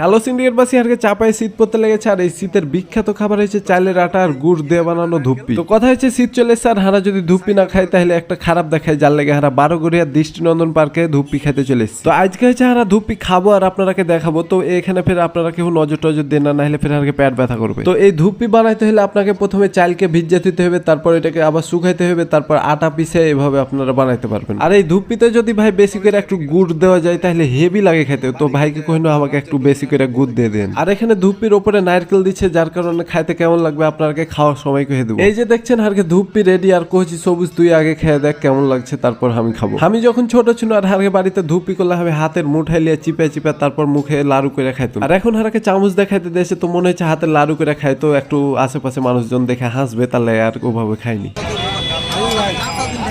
Hello, সিন্ডিকেটবাসী, আজকে চাপায় শীত পড়তে লেগেছে, আর এই শীতের বিখ্যাত খাবার হয়েছে চালের আটা আর গুড় দিয়ে বানানো ধুপ্পি তো কথা হচ্ছে, শীত চলে এসছে, আর হারা যদি ধুপ্পি না খায়, তাহলে একটা খারাপ দেখায়, যার লেগে হারা বারো গড়িয়া দৃষ্টিনন্দন পার্কে ধুপ্পি খেতে চলে তো আজকে হচ্ছে হারা ধুপ্পি খাব, আর আপনারাকে দেখাবো। তো এখানে ফের আপনারা কেউ নজর টজর দেন না হলে ফের আরকে পেট ব্যথা করবে। তো এই ধুপ্পি বানাইতে হলে আপনাকে প্রথমে চালকে ভিজে দিতে হবে, তারপর এটাকে আবার শুকাইতে হবে, তারপর আটা পিষে এভাবে আপনারা বানাইতে পারবেন। আর এই ধুপ্পিতে যদি ভাই বেশি করে একটু গুড় দেওয়া যায়, তাহলে হেভি লাগে খেতে। তো ভাইকে কহিনো আমাকে একটু বেশি করে গুড় দিয়ে দেন। আর এখানে ধুপ্পির ওপরে নারকেল দিচ্ছে যার কারণে খাইতে কেমন লাগবে আপনাকে? খাওয়ার সময় কহে দেবো। এই যে দেখছেন হারকে ধুপ্পি রেডি আর কহছি সবুজ তুই আগে খেয়ে দেখ কেমন লাগছে তারপর আমি খাব। আমি যখন ছোট ছিল আর হারকে বাড়িতে ধুপ্পি করলে আমি হাতের মুঠাই লিয়ে চিপে চিপে তারপর মুখে লাড়ু করে খাইতাম। আর এখন হারাকে চামচ দেখাইতে দেশে তো মনে হচ্ছে হাতে লাড়ু করে খাইতো একটু আশেপাশে মানুষজন দেখে হাসবে তাহলে আর ওভাবে খাইনি।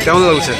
কেমন লাগছে?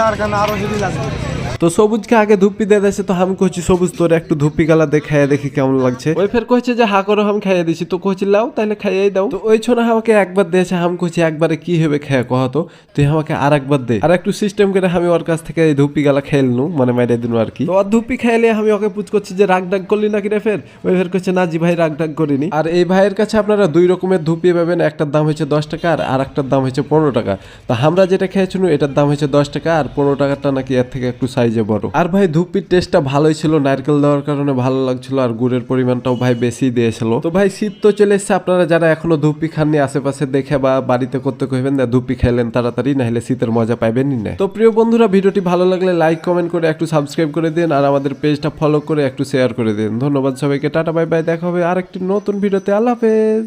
নারকেল আরও হেভি লাগবে তো সবুজকে আগে ধুপ্পি দিয়ে দিয়েছে তো আমি কইছি সবুজ তোর একটু ধুপ্পি গালা দিয়ে খাইয়ে দেখি কেমন লাগছে। ওই ফের কইছে যে হা করো আমি খাইয়ে দিছি। তো কইছি লাও তাহলে খাইয়েই দাও। তো ওই ছোনা আমাকে একবার দিয়েছে আমি কইছি একবারে কি হবে খেয়ে কহ তো? তুই আমাকে আর একবার দে। আর একটু সিস্টেম করে আমি ওর কাছ থেকে এই ধুপ্পি গালা খেলনু মানে মাইরে দিনু আর কি। তো ওর ধুপ্পি খাইলে আমি ওকে পুচ করছি যে রাগ ডাক করলি নাকি রে ফের? ওই ফের কইছে না জি ভাই রাগ ডাক করিনি। আর এই ভাইয়ের কাছে আপনারা দুই রকমের ধুপ্পি পাবেন একটার দাম হচ্ছে দশ টাকা আর আর একটার দাম হচ্ছে পনেরো টাকা। তো আমরা যেটা খেয়েছিল এটার দাম হচ্ছে দশ টাকা আর পনেরো টাকাটা নাকি এর থেকে একটু সাইজে বড়। আর ভাই ধুপ্পির টেস্টটা ভালোই ছিল, নারকেল দেওয়ার কারণে ভালো লাগছিল আর গুড়ের পরিমাণটাও ভাই বেশি দিয়েছিল। তো ভাই শীত তো চলে এসছে, আপনারা যারা এখনও ধুপ্পি খাননি, আশেপাশে দেখে বা বাড়িতে করতে কইবেন না ধুপ্পি খাইলেন তাড়াতাড়ি না হলে শীতের মজা পাইবেনই না। তো প্রিয় বন্ধুরা, ভিডিওটি ভালো লাগলে লাইক কমেন্ট করে একটু সাবস্ক্রাইব করে দিন আর আমাদের পেজটা ফলো করে একটু শেয়ার করে দিন। ধন্যবাদ সবাইকে, টাটা বাই বাই দেখা হবে আরেকটি নতুন ভিডিওতে। আল্লাহ হাফেজ।